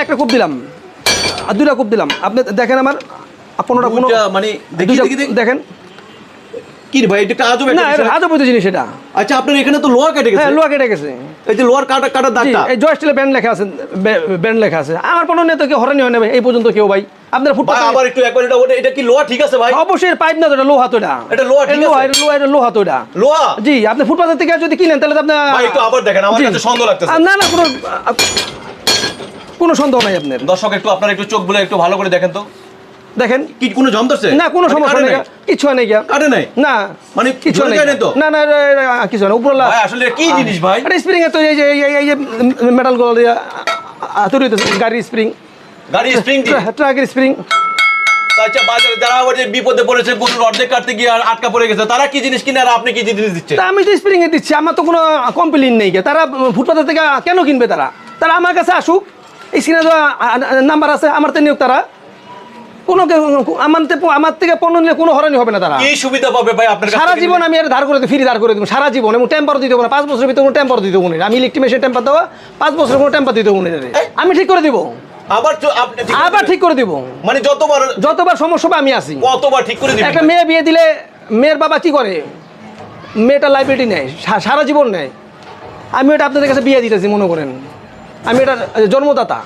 একটা কূপ দিলাম। আর দুটা কূপ দিলাম। আপনি দেখেন আমার পনেরোটা মানে। দেখেন। কি ভাই এটা একটা আজব না একটা এটা আজব জিনিস এটা। আচ্ছা আপনার এখানে তো লোহা কেটে গেছে? হ্যাঁ লোহা কেটে গেছে। এই যে লোহার কাটা কাটার জি, দাগটা এই জয়স্টিলে ব্যান্ড লেখা আছে ব্যান্ড লেখা আছে। আমার পণ্য নিয়ে কেউ হরানি হয় না ভাই, এই পর্যন্ত কেউ ভাই। আপনার ভাই আবার একটু একবার এটা এটা কি লোহা? ঠিক আছে ভাই। অবশ্যই পাইপ না এটা লোহা তো এটা। এটা লোহা, ঠিক আছে। লোহা এটা লোহা তো এটা। লোহা? জি আপনি ফুটপাথের থেকে যদি কিনেন তাহলে ভাই একটু আবার দেখেন আমার কাছে সন্দেহ লাগতেছে। না না কোনো সন্দেহ নাই আপনার। দর্শক একটু আপনার একটু চোখ বলে একটু ভালো করে দেখেন তো। দেখেন। কি কোনো জম ধরছে? না কোনো মানে সমস্যা নেই কিছু নাই গিয়া। কাটে নাই? না মানে কিছু নেই। তো? না না কিছু না উপরলা ভাই আসলে কি জিনিস ভাই? এটা স্প্রিং এর তো এই যে এই- যে মেটালগুলো তৈরি হইতেছে গাড়ির স্প্রিং গাড়ি স্প্রিং ট্রাকের স্প্রিং আচ্ছা বাজারে যারা যে বিপদে পড়েছে গরুর অর্ধেক কাটতে গিয়ে আর আটকা পড়ে গেছে তারা কি জিনিস কিনে আর আপনি কি জিনিস দিচ্ছেন আমি তো স্প্রিং এ দিচ্ছি আমার তো কোনো কমপ্লেন নেই। তারা ফুটপাথের থেকে কেন কিনবে তারা তারা আমার কাছে আসুক এই সিনে নাম্বার আছে আমার তো নিয়োগ তারা কোনো আমার থেকে- আমার থেকে পণ্য নিলে কোনো হরানি হবে না তারা। সুবিধা পাবে ভাই আপনার সারা জীবন আমি আর ধার করে ফ্রি ধার করে দিব সারা জীবন। এবং টেম্পার দিতে না পাঁচ বছরের ভিতরে কোনো টেম্পার দিতে আমি ইলেকট্রিক মেশিন টেম্পার দেওয়া পাঁচ বছরের কোনো টেম্পার দিতে আমি ঠিক করে দিব। আবার ঠিক করে আবার ঠিক করে দিব। মানে যতবার যতবার সমস্যা হবে আমি আসি। কতবার ঠিক করে একটা মেয়ে বিয়ে দিলে মেয়ের বাবা কি করে? মেয়েটা লাইব্রেরি নেয় সারা জীবন নেয়। আমি এটা আপনাদের কাছে বিয়ে দিতেছি মনে করেন। আমি এটা জন্মদাতা।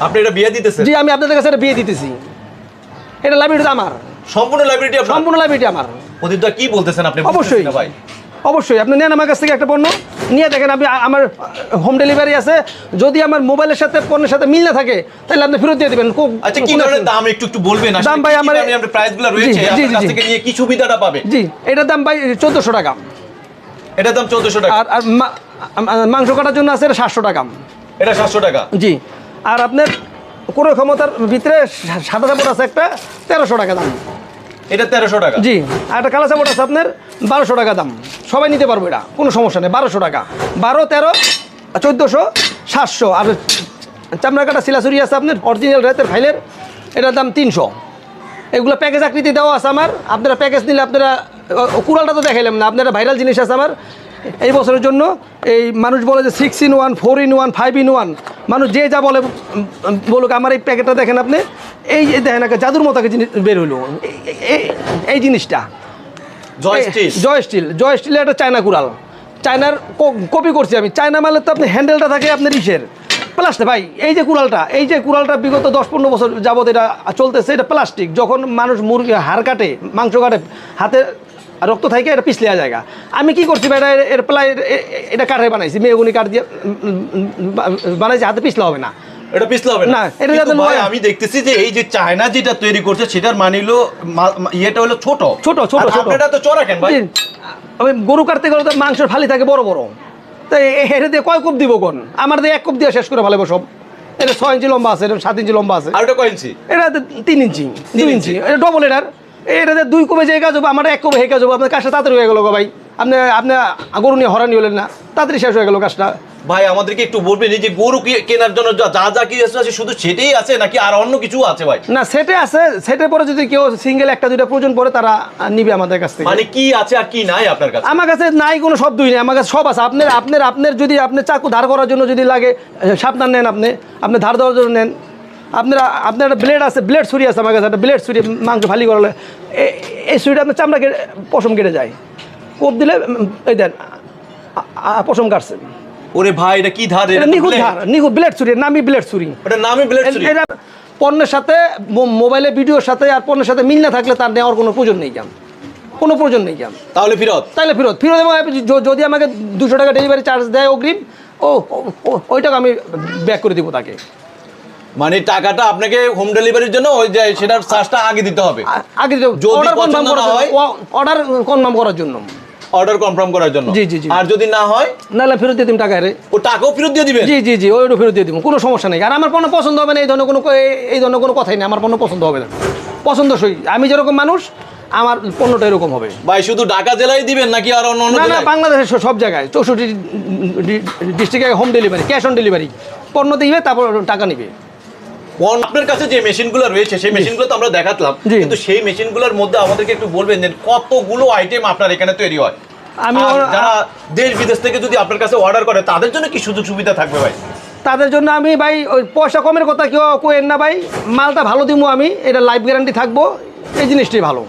আপনি এটা বিয়ে দিতেছেন? জি আমি আপনাদের কাছে এটা বিয়ে দিতেছি। এটা লাইব্রেরিটা আমার। সম্পূর্ণ লাইব্রেরিটি আপনার? সম্পূর্ণ লাইব্রেরিটি আমার। কি বলতেছেন আপনি অবশ্যই। ভাই। অবশ্যই। আপনি নেন আমার কাছ থেকে একটা পণ্য। নিয়ে দেখেন আপনি আমার হোম ডেলিভারি আছে। যদি আমার মোবাইলের সাথে পণ্যের সাথে মিল না থাকে তাহলে আপনি ফেরত দিয়ে দেবেন। কো- আচ্ছা কি ধরনের দাম একটু একটু বলবেন? দাম ভাই আমার- প্রাইসগুলো রয়েছে? আপনার কাছ থেকে নিয়ে কি সুবিধাটা পাবে জি এটার দাম ভাই চোদ্দোশো টাকা। এটার দাম চোদ্দশো টাকা। আর মাংস কাটার জন্য আছে এটা সাতশো টাকা। এটা সাতশো টাকা। জি। আর আপনার কোনো ক্ষমতার ভিতরে সাদা চাপড় আছে একটা তেরোশো টাকা দাম। এটা তেরোশো টাকা? জি আর একটা কালা চাপড় আছে আপনার বারোশো টাকা দাম। সবাই নিতে পারব এটা কোনো সমস্যা নেই বারোশো টাকা। বারো তেরো চোদ্দোশো সাতশো। আর চামড়া কাটা শিলাচুরি আছে আপনার অরিজিনাল রেতের ফাইলের এটার দাম তিনশো। এগুলো প্যাকেজ আকৃতি দেওয়া আছে আমার। আপনারা প্যাকেজ নিলে আপনারা কুড়ালটা তো দেখাইলাম না আপনারা ভাইরাল জিনিস আছে আমার। এই বছরের জন্য এই মানুষ বলে যে six in one four in one five in one মানুষ যে যা বলে বলুক আমার এই প্যাকেটটা দেখেন আপনি এই যে দেখেন একটা জাদুর মতো জিনিস বের হইল। এই- জিনিসটা। জয় স্টিল। জয় স্টিল। জয় একটা চায়না কুড়াল। চায়নার কপি করছি আমি। চায়না মালের তো আপনি হ্যান্ডেলটা থাকে আপনার ইসের। প্লাস্টিক ভাই এই যে কুড়ালটা এই যে কুড়ালটা বিগত দশ পনেরো বছর যাবত এটা চলতেছে এটা প্লাস্টিক যখন মানুষ মুরগি হাড় কাটে মাংস কাটে হাতে রক্ত থাকে এটা পিছলিয়া জায়গা। আমি কি করছি ভাই এটা এর প্লাই এটা কাঠে বানাইছি মেয়েগুনি কাঠ দিয়ে বানাইছি হাতে পিছলা হবে না। এটা পিছলে হবে না, এটা যাতে ভাই আমি দেখতেছি যে এই যে চায়না যেটা তৈরি করছে সেটার মানে হলো মা- মা- ইয়েটা হলো ছোট। ছোট, ছোট, আর ছোট। আপনারটা তো চড়া কেন ভাই? আমি গরু কাটতে গেলে তো মাংসের ফালি থাকে বড় বড়। তো হেরে দিয়ে কয় কুপ দিব কোন? আমার দিয়ে এক কুপ দিয়ে শেষ করে ফেলাবো সব। এটা ছয় ইঞ্চি লম্বা আছে এটা সাত ইঞ্চি লম্বা আছে। আর কয় ইঞ্চি? এটা তিন ইঞ্চি দুই ইঞ্চি। এটা ডবল এটার এটাতে দুই কমে যে কাজ হবে আমার এক কমে হে কাজ হবে আপনার কাজটা তাড়াতাড়ি হয়ে গেল গো ভাই। আপনি আপনি গরু নিয়ে হরানি হলেন না। তাড়াতাড়ি শেষ হয়ে গেল কাজটা। ভাই আমাদেরকে একটু বলবেন এই যে গরু কেনার জন্য যা যা কি আছে শুধু সেটাই আছে নাকি আর অন্য কিছু আছে ভাই? না সেটে আছে। সেটের পরে যদি কেউ সিঙ্গেল একটা দুইটা প্রয়োজন পড়ে তারা নিবে আমাদের কাছ থেকে। মানে কি আছে আর কি নাই আপনার কাছে? আমার কাছে নাই কোনো শব্দই নেই। আমার কাছে সব আছে। আপনার আপনার আপনার যদি আপনি চাকু ধার করার জন্য যদি লাগে সাবধান নেন আপনি। আপনি ধার দেওয়ার জন্য নেন। আপনারা আপনার একটা ব্লেড আছে ব্লেড ছুরি আছে আমার কাছে একটা ব্লেড ছুরি মাংস ফালি করালে এই ছুরিটা আপনার চামড়া কেটে পশম কেটে যায়। কোপ দিলে এই দেন পশম কাটছে। ওরে ভাই এটা কি ধার এটা নিখুঁত ধার নিখুঁত ব্লেড ছুরি নামি ব্লেড ছুরি। ওটার নামই ব্লেড এ- এটা পণ্যের সাথে মোবাইলে ভিডিওর সাথে আর পণ্যের সাথে মিল না থাকলে তার নেওয়ার কোনো প্রয়োজন নেই কেন কোনো প্রয়োজন নেই কেন তাহলে ফিরত? তাহলে ফেরত। ফেরত এবং যদি আমাকে দুশো টাকা ডেলিভারি চার্জ দেয় অগ্রিম ও- ওই টাকা আমি ব্যাক করে দিব তাকে। মানে টাকাটা আপনাকে হোম ডেলিভারির জন্য ওই যে সেটার চার্জটা আগে দিতে হবে। আগে যদি অর্ডার কনফার্ম করার হয়? অর্ডার কনফার্ম করার জন্য। অর্ডার কনফার্ম করার জন্য। জি, জি, জি। আর যদি না হয় নাহলে ফেরত দিয়ে দিন টাকা রে। ও টাকাও ফেরত দিয়ে দিবেন? জি জি জি ওইটা ফেরত দিয়ে দিব কোনো সমস্যা নেই। আর আমার পণ্য পছন্দ হবে না এই ধরনের কোনো এই- ধরনের কোনো কথাই নেই আমার পণ্য পছন্দ হবে না। পছন্দসই আমি যেরকম মানুষ আমার পণ্যটা এরকম হবে। ভাই শুধু ঢাকা জেলায় দিবেন নাকি আর অন্য অন্য না না বাংলাদেশের সব- জায়গায় চৌষট্টি ডিস্ট্রিক্টে home delivery cash on delivery পণ্য দিবে তারপর টাকা নিবে। আপনার কাছে যে মেশিনগুলো রয়েছে সেই মেশিনগুলো তো আমরা দেখাতলাম। কিন্তু সেই মেশিনগুলোর মধ্যে আমাদেরকে একটু বলবেন যে কতগুলো আইটেম আপনার এখানে তৈরি হয়? আমি যারা দেশ বিদেশ থেকে যদি আপনার কাছে অর্ডার করে তাদের জন্য কি সুযোগ সুবিধা থাকবে ভাই? তাদের জন্য আমি ভাই ওই পয়সা কমের কথা কেউ কোয়েন না ভাই। মালটা ভালো দিব আমি এটা লাইফ গ্যারান্টি থাকব এই জিনিসটাই ভালো।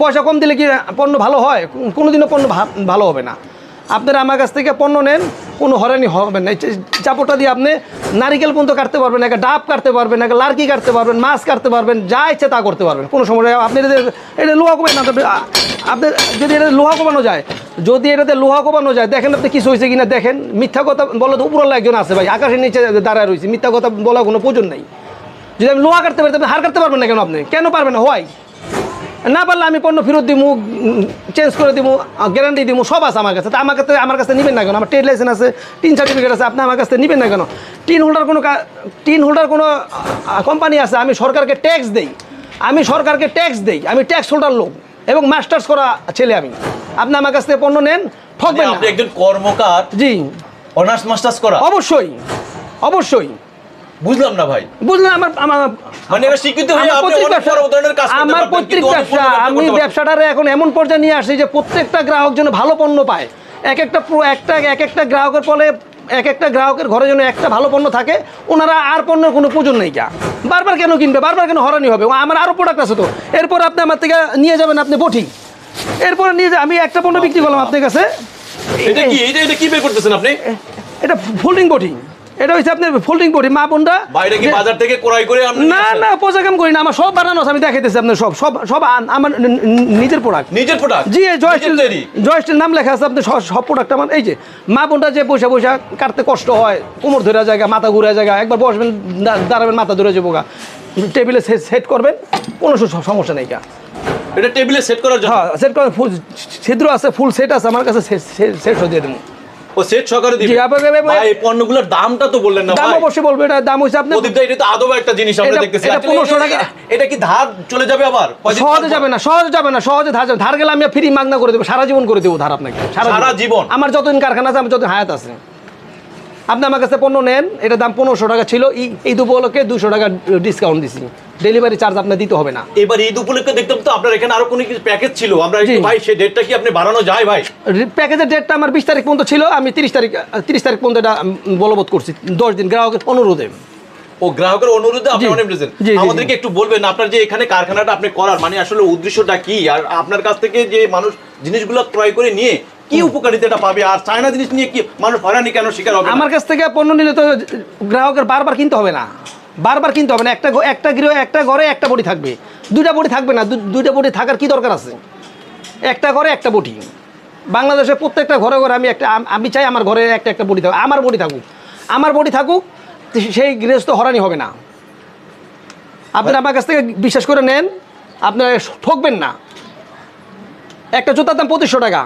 পয়সা কম দিলে কি পণ্য ভালো হয়? কোনোদিনও পণ্য ভালো হবে না। আপনারা আমার কাছ থেকে পণ্য নেন, কোনো হরানি হবে না। এই চা- চাপড়টা দিয়ে আপনি নারিকেল পর্যন্ত কাটতে পারবেন, একটা ডাব কাটতে পারবেন, একটা লার্কি কাটতে পারবেন, মাছ কাটতে পারবেন, যা ইচ্ছে তা করতে পারবেন। কোনো সমস্যা নেই। আপনি এটা লোহা কমে না আপনি যদি এটা লোহা কমানো যায়, যদি এটাতে লোহা কমানো যায়, দেখেন আপনি কিছু হয়েছে কিনা, দেখেন, মিথ্যা কথা বলে তো উপরওয়ালা একজন আছে ভাই, আকাশের নিচে দাঁড়ায় রয়েছে, মিথ্যা কথা বলা কোনো প্রয়োজন নেই। যদি আমি লোহা কাটতে পারি আপনি হার কাটতে পারবেন না কেন আপনি? কেন পারবেন না? হোয়াই না পারলে আমি পণ্য ফেরত দিব চেঞ্জ করে দিব গ্যারান্টি দিব সব আছে আমার কাছে। তা আমার কাছে আমার কাছে নেবেন না কেন? আমার ট্রেড লাইসেন্স আছে টিন সার্টিফিকেট আছে আপনি আমার কাছে নেবেন না কেন? টিন হোল্ডার কোনো টিন হোল্ডার কোনো কোম্পানি আছে আমি সরকারকে ট্যাক্স দেই। আমি সরকারকে ট্যাক্স দেই আমি ট্যাক্স হোল্ডার লোক এবং মাস্টার্স করা ছেলে আমি। আপনি আমার কাছ থেকে পণ্য নেন ঠকবেন না। একজন কর্মকার জি। অনার্স মাস্টার্স করা। অবশ্যই অবশ্যই। বুঝলাম না ভাই। বুঝলেন আমার আমার মানে এটা স্বীকৃত হয়ে আমার আপনি অনেক ব্যবসা- বড় ধরনের কাজ করতে আমার পারবেন, পৈতৃক কিন্তু অনেক ব্যবসা আমি ব্যবসাটারে এখন এমন পর্যায়ে নিয়ে আসছি যে প্রত্যেকটা গ্রাহক যেন ভালো পণ্য পায়। এক একটা একটা এক একটা গ্রাহকের ফলে এক একটা গ্রাহকের ঘরে যেন একটা ভালো পণ্য থাকে ওনারা আর পণ্যের কোনো প্রয়োজন নেই যা বারবার কেন কিনবে? বারবার কেন হরানি হবে? আমার আরও প্রোডাক্ট আছে তো। এরপর আপনি আমার থেকে নিয়ে যাবেন আপনি বটি এরপরে নিয়ে আমি একটা পণ্য বিক্রি করলাম আপনার কাছে। এটা কি এটা এটা কি বের করতেছেন আপনি? এটা ফোল্ডিং বটি এটা হচ্ছে আপনার ফোল্ডিং বটি মা বোনরা? বাইরে কি বাজার থেকে ক্রয় করে না না পোজা কাম করি না আমার সব বানানো আছে আমি দেখাইতেছি আপনার সব সব সব আমার নিজের প্রোডাক্ট নিজের product G Joy steel Joy steel নাম লেখা আছে আপনার সব প্রোডাক্ট আমার। এই যে মা যে পয়সা পয়সা কাটতে কষ্ট হয় কোমর ধরে জায়গা মাথা ঘুরে জায়গা একবার বসবেন দাঁড়াবেন মাথা ধরে যাব গা। টেবিলে সেট করবেন কোনো সমস্যা নেই গা। এটা টেবিলে সেট করার জন্য? হ্যাঁ সেট করেন ফুল ছিদ্র আছে ফুল সেট আছে আমার কাছে সেট দিয়ে দেবো। ও সেট সহকারে দিবে। ভাই এই পণ্যগুলোর দামটা তো বললেন না দাম অবশ্যই বলব এটা দাম হচ্ছে আপনার প্রদীপ এটা তো আদৌ একটা জিনিস আমরা দেখতেছি। এটা 1500 টাকা। এটা কি ধার চলে যাবে আবার? সহজে যাবে না সহজে যাবে না সহজে ধার যাবে ধার গেলে আমি ফ্রি মাগনা করে দেবো সারা জীবন করে দেবো ধার আপনাকে সারা জীবন? আমার যতদিন কারখানা আছে আমার যতদিন হায়াত আছে। আপনি আমার কাছে পণ্য নেন এটার দাম পনেরোশো টাকা ছিল এই এই দুপলকে দুশো টাকা ডিসকাউন্ট দিছি। ডেলিভারি চার্জ আপনার দিতে হবে না। এবার ঈদ উপলক্ষে দেখতাম তো আপনার এখানে আরও কোনো কিছু প্যাকেজ ছিল। আমরা একটু ভাই সেই ডেটটা কি আপনি বাড়ানো যায় ভাই? প্যাকেজের ডেটটা আমার বিশ তারিখ পর্যন্ত ছিল। আমি তিরিশ তারিখ তিরিশ তারিখ পর্যন্ত এটা বলবৎ করছি। দশ দিন গ্রাহকের অনুরোধে। ও গ্রাহকের অনুরোধে আপনি অনেক। আমাদেরকে একটু বলবেন আপনার যে এখানে কারখানাটা আপনি করার মানে আসলে উদ্দেশ্যটা কি? আর আপনার কাছ থেকে যে মানুষ জিনিসগুলো ক্রয় করে নিয়ে কি উপকারিতাটা পাবে? আর চায়না জিনিস নিয়ে কি মানুষ হয়রানি কেন শিকার হবে আমার কাছ থেকে পণ্য নিলে তো গ্রাহকের বারবার কিনতে হবে না। বারবার কিনতে হবে না, একটা একটা গৃহ, একটা ঘরে একটা বটি থাকবে। দুইটা বটি থাকবে না দুইটা বটি থাকার কি দরকার আছে? একটা ঘরে একটা বটি বাংলাদেশে প্রত্যেকটা ঘরে ঘরে আমি একটা, আমি চাই আমার ঘরে একটা একটা বটি থাকুক, আমার বডি থাকুক। আমার বটি থাকুক সেই গৃহস্থ হরানি হবে না। আপনারা আমার কাছ থেকে বিশ্বাস করে নেন, আপনারা ঠকবেন না। একটা জুতার দাম পঁচিশশো টাকা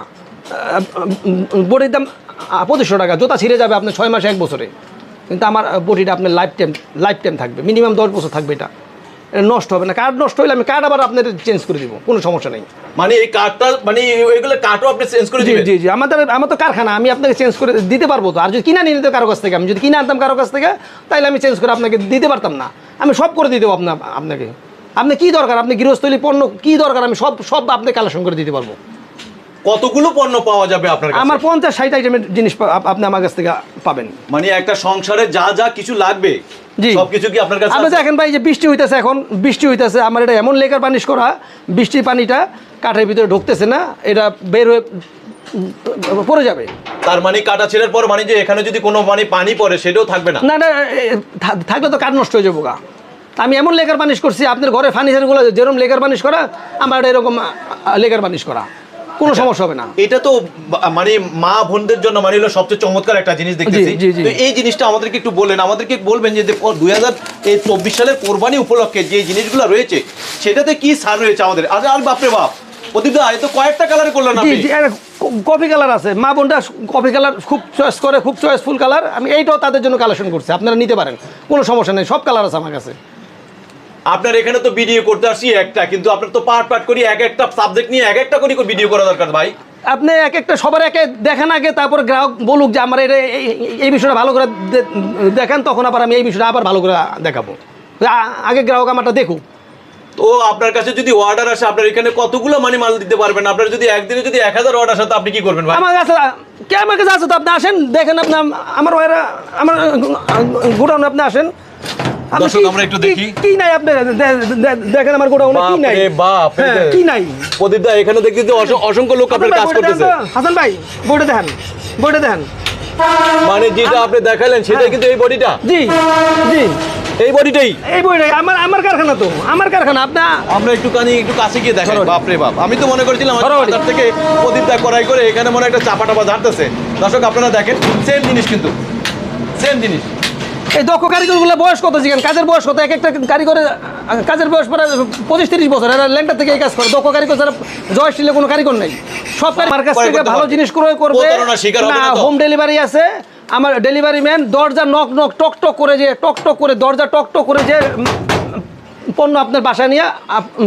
বডির দাম পঁচিশশো টাকা, জুতা ছিঁড়ে যাবে আপনার ছয় মাসে এক বছরে। কিন্তু আমার বডিটা আপনার লাইফ টাইম লাইফ টাইম থাকবে। মিনিমাম দশ বছর থাকবে এটা। এটা নষ্ট হবে না। কার্ড নষ্ট হলে আমি কার্ড আবার আপনার চেঞ্জ করে দিব কোনো সমস্যা নেই। মানে এই কার্ডটা মানে এগুলো কার্ডও আপনি চেঞ্জ করে দিবেন? জি জি। আমাদের আমার তো কারখানা আমি আপনাকে চেঞ্জ করে দিতে পারব তো। আর যদি কিনা নিয়ে নিতে কারও কাছ থেকে আমি যদি কিনে আনতাম কারও কাছ থেকে তাহলে আমি চেঞ্জ করে আপনাকে দিতে পারতাম না। আমি সব করে দিতে আপনার আপনাকে। আপনি কী দরকার? আপনি গৃহস্থলী পণ্য কী দরকার? আমি সব সব আপনাকে কালেকশন করে দিতে পারব। কতগুলো পণ্য পাওয়া যাবে আপনার আমার পঞ্চাশ ষাট আইটেমের জিনিস আপনি আমার কাছ থেকে পাবেন। মানে একটা সংসারে যা যা কিছু লাগবে জি। সবকিছু কি আপনার কাছে আপনি আছে? দেখেন ভাই যে বৃষ্টি হইতেছে এখন বৃষ্টি হইতেছে আমার এটা এমন লেকার পানিশ করা বৃষ্টির পানিটা কাঠের ভিতরে ঢুকতেছে না এটা বের হয়ে পড়ে যাবে। তার মানে কাটা ছেড়ের পর মানে যে এখানে যদি কোনো মানে পানি পড়ে সেটাও থাকবে না? না না থাকলে তো কাঠ নষ্ট হয়ে যাব গা। আমি এমন লেকার পানিশ করছি আপনার ঘরে ফার্নিচারগুলো যেরকম লেকার পানিশ করা আমার এটা এরকম লেকার পানিশ করা। কোনো সমস্যা হবে না। এটা তো মানে মা বোনদের জন্য মানে হলো সবচেয়ে চমৎকার একটা জিনিস দেখতেছি। তো এই জিনিসটা আমাদেরকে একটু বললেন আমাদেরকে বলবেন যে দুই হাজার চব্বিশ সালের কোরবানি উপলক্ষে যে জিনিসগুলো রয়েছে সেটাতে কি সার রয়েছে আমাদের? আরে আর বাপরে বাপ প্রদীপ দা এ তো কয়েকটা কালার করলেন আপনি? কফি কালার আছে। মা বোনটা কফি কালার খুব চয়েস করে খুব চয়েসফুল কালার আমি এইটাও তাদের জন্য কালেকশন করছি আপনারা নিতে পারেন কোনো সমস্যা নেই সব কালার আছে আমার কাছে। আপনার এখানে তো ভিডিও করতে আসছি একটা কিন্তু আপনার তো পার্ট পার্ট করে এক একটা সাবজেক্ট নিয়ে এক একটা করে ভিডিও করা দরকার ভাই। আপনি এক একটা সবার একে দেখেন আগে তারপর গ্রাহক বলুক যে আমার এটা এই- বিষয়টা ভালো করে দেখান তখন আবার আমি এই বিষয়টা আবার ভালো করে দেখাবো। আগে গ্রাহক আমারটা দেখুক। তো আপনার কাছে যদি অর্ডার আসে আপনার এখানে কতগুলো মানি মাল দিতে পারবেন? আপনার যদি একদিনে যদি এক হাজার অর্ডার আসে তো আপনি কি করবেন ভাই? আমার কাছে কে আমার কাছে আছে তো আপনি আসেন দেখেন আপনি আমার আমার গোডাউনে আপনি আসেন। দর্শক, আমরা একটু দেখি। কি নাই দেখেন আমার গোডাউনে কি নাই? বাপ, হ্যাঁ, কি নাই? প্রদীপ দা এখানে দেখতে অস- অসংখ্য লোক আপনার কাজ করতেছে। হাসান ভাই দেখেন দেখেন মানে যেটা আপনি দেখালেন সেটাই কিন্তু এই বডিটা? জি জি। এই বডিটাই? এই বইটাই আমার আমার কারখানা তো আমার কারখানা আপনি আমরা একটুখানি একটু কাছে গিয়ে ধরো। বাপ রে বাপ। আমি তো মনে করেছিলাম বাজার থেকে প্রদীপ দা করাই করে এখানে মনে হয় একটা চাপা টাপা ঝাড়তেছে। দর্শক আপনারা দেখেন সেম জিনিস কিন্তু। সেম জিনিস। এই দক্ষ কারিগরগুলো বয়স কত জিজ্ঞেন কাজের বয়স কত? এক একটা কারিগরের কাজের বয়স প্রায় পঁচিশ তিরিশ বছর। এরা ল্যাংটা থেকে এই কাজ করে। দক্ষ কারিগর ছাড়া জয় স্টিলে কোনো কারিগর নেই। সব কারি- আমার কাছ থেকে ভালো জিনিস ক্রয় করবে। না হোম ডেলিভারি আছে। আমার ডেলিভারি ম্যান দরজা নক নক টক টক করে যে টক টক করে দরজা টক টক করে যে পণ্য আপনার বাসায় নিয়ে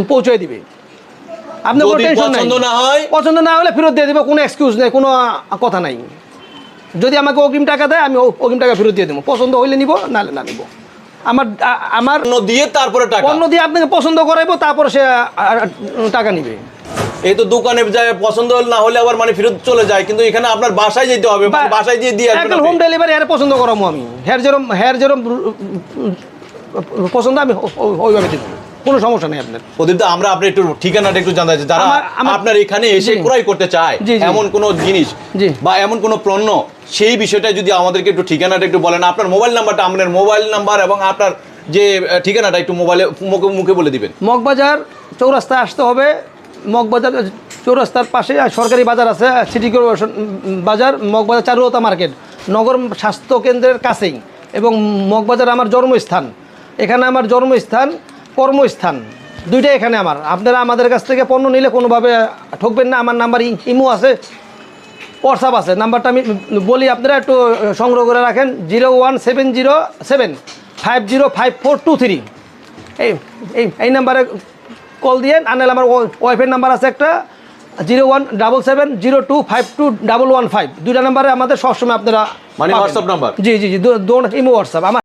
পৌঁছে দিবে। আপনার কোনো টেনশন নাই। পছন্দ না হয় পছন্দ না হলে ফেরত দিয়ে দেবো। কোনো এক্সকিউজ নেই কোনো কথা নাই। যদি আমাকে অগ্রিম টাকা দেয় আমি অগ্রিম টাকা ফেরত দিয়ে দেবো। পছন্দ হইলে নিব নাহলে না নিব। আমার আমার দিয়ে তারপরে টাকা। পণ্য দিয়ে আপনাকে পছন্দ করাইবো তারপর সে টাকা নিবে। এই তো দোকানে যায় পছন্দ না হলে আবার মানে ফেরত চলে যায় কিন্তু এখানে আপনার বাসায় যেতে হবে মানে বাসায় গিয়ে দিয়ে আসবেন হোম ডেলিভারি হ্যার পছন্দ করাবো আমি। হ্যার যেরম হ্যার যেরম পছন্দ আমি ওইভাবে দিব। কোনো সমস্যা নেই আপনার। প্রদীপ দা আমরা আপনি একটু ঠিকানাটা একটু জানতে চাই যারা আপনার এখানে এসে ক্রয় করতে চায়। এমন কোন জিনিস। বা এমন কোন পণ্য সেই বিষয়টা যদি আমাদেরকে একটু ঠিকানাটা একটু বলেন। আপনার মোবাইল নাম্বারটা আপনার মোবাইল নাম্বার এবং আপনার যে ঠিকানাটা একটু মোবাইলে মুখে মুখে বলে দিবেন। মগবাজার চৌরাস্তায় আসতে হবে। মগবাজার চৌরাস্তার পাশে সরকারি বাজার আছে সিটি কর্পোরেশন বাজার মগবাজার চারুলতা মার্কেট নগর স্বাস্থ্য কেন্দ্রের কাছেই এবং মগবাজার আমার জন্মস্থান। এখানে আমার জন্মস্থান কর্মস্থান। দুইটাই এখানে আমার। আপনারা আমাদের কাছ থেকে পণ্য নিলে কোনোভাবে ঠকবেন না। আমার নাম্বার ইমো আছে হোয়াটসঅ্যাপ আছে। নাম্বারটা আমি বলি আপনারা একটু সংগ্রহ করে রাখেন। Zero one seven zero seven five zero five four two three. এই এই এই নাম্বারে কল দিয়ে আনালে আমার ওয়াইফের নাম্বার আছে একটা zero one double seven zero two five two double one five. দুইটা নাম্বারে আমাদের সবসময় আপনারা মানে পাবেন। WhatsApp নাম্বার? জি জি জি। দো ইমো হোয়াটসঅ্যাপ আমার